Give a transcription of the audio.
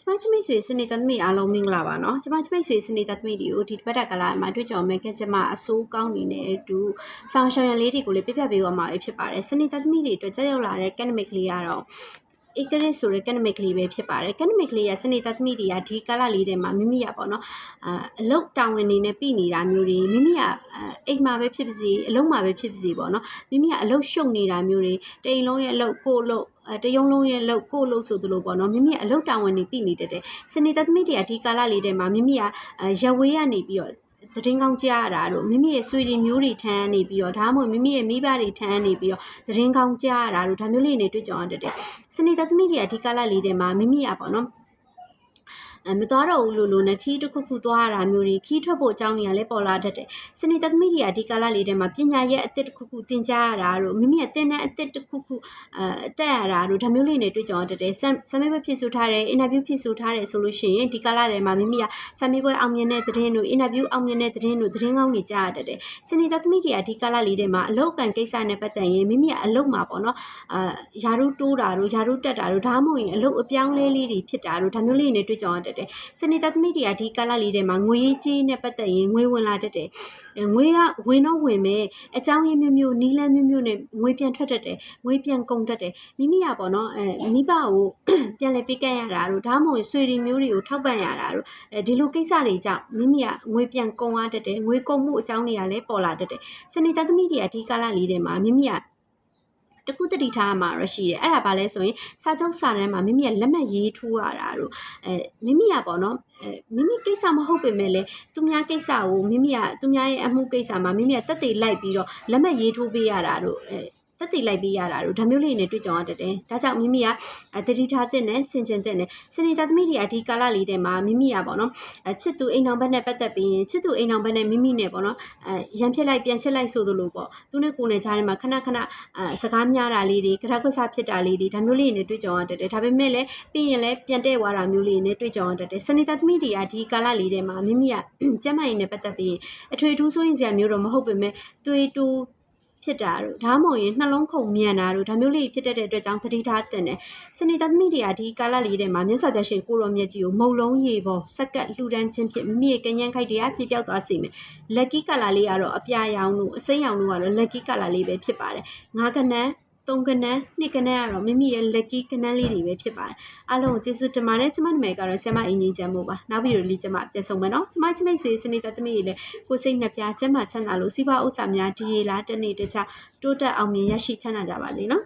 ကျမချမိတ်ဆွေစနေတသမီအားလုံးမင်္ဂလာပါနော်ကျမချမိတ်ဆွေစနေတသမီတွေကိုဒီတစ်ပတ်တက်ကလာမှာတွေ့ကြုံမယ်ခင်ကျမအဆိုးကောင်းနေတဲ့အတူဆောင်းရှောင်းရလေးတွေကိုလည်းပြပြပေးရမှာဖြစ်ပါတယ်စနေတသမီတွေအတွက်ကြက်ရောက်လာတဲ့ academic လေးကတော့ ဧကရစ်ဆိုတဲ့ academic လေးပဲဖြစ်ပါတယ် academic လေးကစနေတသမီတွေကဒီကာလလေးထဲမှာမိမိရပေါ့နော်အာအလုတ်တာဝန်နေနဲ့ပြည်နေတာမျိုးတွေမိမိကအိမ်မှာပဲဖြစ်ပါစေအလုံးမှာပဲဖြစ်ပါစေပေါ့နော်မိမိကအလုတ်ရှုပ်နေတာမျိုးတွေတိမ်လုံးရဲ့အလုတ်ကိုယ်အလုတ်အဲတယုံလုံးရဲ့အလုတ်ကိုယ်အလုတ်ဆိုသလိုပေါ့နော်မိမိကအလုတ်တာဝန်နေပြည်နေတတ်တယ်စနေတသမီတွေကဒီကာလလေးထဲမှာမိမိကရဝေးရနေပြီးတော့ သတင်းကောင်းကြားရတာတို့မိမိရဲ့ဆွေတွေမျိုးတွေထမ်းနေပြီးတော့ဒါမှမဟုတ်မိမိရဲ့မိဘတွေထမ်းနေပြီးတော့သတင်းကောင်းကြားရတာတို့ဒါမျိုးလေးနေတွေ့ကြုံရတတ်တယ်စနေတသမီတွေကဒီကာလလေးထဲမှာမိမိရပေါ့နော် အဲမသွားတော့ဘူးလို့လို့နဲ့ခီးတစ်ခုခုသွားရတာမျိုးတွေခီးထွက်ဖို့အကြောင်းတွေကလည်းပေါ်လာတတ်တယ်။စနေသမီးတွေကဒီကာလလေးထဲမှာပညာရဲ့အသစ်တစ်ခုခုသင်ကြားရတာတို့မိမိရဲ့သင်တဲ့အသစ်တစ်ခုခုအဲတက်ရတာတို့ဒါမျိုးလေးတွေတွေ့ကြုံရတတ်တယ်။ဆမ်မေးပွဲဖြစ်ဆိုထားတယ်အင်တာဗျူးဖြစ်ဆိုထားတယ်ဆိုလို့ရှိရင်ဒီကာလထဲမှာမိမိကဆမ်မေးပွဲအောင်မြင်တဲ့သတင်းတို့အင်တာဗျူးအောင်မြင်တဲ့သတင်းတို့သတင်းကောင်းတွေကြားရတတ်တယ်။စနေသမီးတွေကဒီကာလလေးထဲမှာအလောက်ကန်ကိစ္စနဲ့ပတ်သက်ရင်မိမိကအလောက်မှာပေါ့နော်အာယာရုတိုးတာတို့ယာရုတက်တာတို့ဒါမှမဟုတ်ရင်အလောက်အပြောင်းလဲလေးတွေဖြစ်တာတို့ဒါမျိုးလေးတွေတွေ့ကြုံရတတ်တယ်။စနေသမီးတွေကဒီကာလလေးထဲမှာငွေရေးကြေးနဲ့ပတ်သက်ရင်ငွေဝင်လာတတ်တယ်။ငွေကဝင်တော့ဝင်မယ်အကြောင်းရင်းမျိုးမျိုးနီးလန်းမျိုးမျိုးနဲ့ငွေပြန်ထွက်တတ်တယ်။ငွေပြန်ကုန်တတ်တယ်။မိမိကပေါ့နော်အဲမိဘကိုပြန်လဲပေးကမ်းရတာတို့ဒါမှမဟုတ်ဆွေတွေမျိုးတွေကိုထောက်ပံ့ရတာတို့အဲဒီလိုကိစ္စတွေကြောင့်မိမိကငွေပြန်ကုန်ရတတ်တယ်။ငွေကုန်မှုအကြောင်းတွေကလည်းပေါ်လာတတ်တယ်။စနေသမီးတွေကဒီကာလလေးထဲမှာမိမိက တခုတတိထားမှာရရှိတယ်အဲ့ဒါဘာလဲဆိုရင်စာချုပ်စာတမ်းမှာမိမိရဲ့လက်မှတ်ရေးထိုးရတာတို့အဲမိမိကပေါ့နော်အဲမိမိကိစ္စမဟုတ်ပေမဲ့လည်းသူများကိစ္စကိုမိမိကသူများရဲ့အမှုကိစ္စမှာမိမိကတက်တည်လိုက်ပြီးတော့လက်မှတ်ရေးထိုးပေးရတာတို့အဲ တက်တည်လိုက်ပေးရတာတို့ဒါမျိုးလေးနဲ့တွေ့ကြုံရတတ်တယ်။ဒါကြောင့်မိမိကတတိထားတဲ့နဲ့ဆင်ကျင်တဲ့နဲ့စနေသားသမီးတွေကဒီကာလလေးထဲမှာမိမိကပေါ့နော်အချစ်သူအိမ်အောင်ဘက်နဲ့ပတ်သက်ပြီးရင်ချစ်သူအိမ်အောင်ဘက်နဲ့မိမိနဲ့ပေါ့နော်အဲရံဖြစ်လိုက်ပြန်ချစ်လိုက်ဆိုသလိုပေါ့သူနဲ့ကိုယ်နဲ့ကြားထဲမှာခဏခဏအဲစကားများတာလေးတွေကရက်ကွဆဖြစ်တာလေးတွေဒါမျိုးလေးနဲ့တွေ့ကြုံရတတ်တယ်။ဒါပေမဲ့လည်းပြီးရင်လည်းပြန်တဲ့သွားတာမျိုးလေးနဲ့တွေ့ကြုံရတတ်တယ်။စနေသားသမီးတွေကဒီကာလလေးထဲမှာမိမိကကျမ်းမာရေးနဲ့ပတ်သက်ပြီးအထွေထူးဆိုရင်စရာမျိုးတော့မဟုတ်ပေမဲ့တွေ့တူ ဖြစ်တာတို့ဒါမှမဟုတ်ရင်နှလုံးခုန်မြန်တာတို့ဒါမျိုးလေးဖြစ်တတ်တဲ့အတွက်ကြောင့်သတိထားသင့်တယ်စနေသားသမီးတွေကဒီကာလလေးထဲမှာမြတ်စွာဘုရားရှင်ကိုရောမြတ်ကြီးကိုမုံလုံးရေပေါ်စက်ကလှူဒန်းခြင်းဖြင့်မိမိရဲ့ကញ្ញန်းခိုက်တရားပြပြောက်သွားစေမယ်လက်ကီကာလာလေးကတော့အပြာရောင်တို့အစိမ်းရောင်တို့ကတော့လက်ကီကာလာလေးပဲဖြစ်ပါတယ်ငါးကနန်း သုံးကနန်းနှစ်ကနန်းကတော့မိမိရဲ့ lucky ကနန်းလေးတွေပဲဖြစ်ပါတယ်အားလုံးကိုကျေးဇူးတင်ပါတယ်ကျမနာမည်ကတော့ဆ iam အင်းကြီးချမ်းမို့ပါနောက်ပြီးတော့လေးကျမပြန်ဆုံးမယ်နော်ကျမချမိတ်ဆွေစနေတသမီးတွေလည်းကိုစိတ်နှပြကျမ်းမာချမ်းသာလို့စီးပွားဥစ္စာများဒီရေလားတနေ့တခြားတိုးတက်အောင်မြင်ရရှိချမ်းသာကြပါစေနော်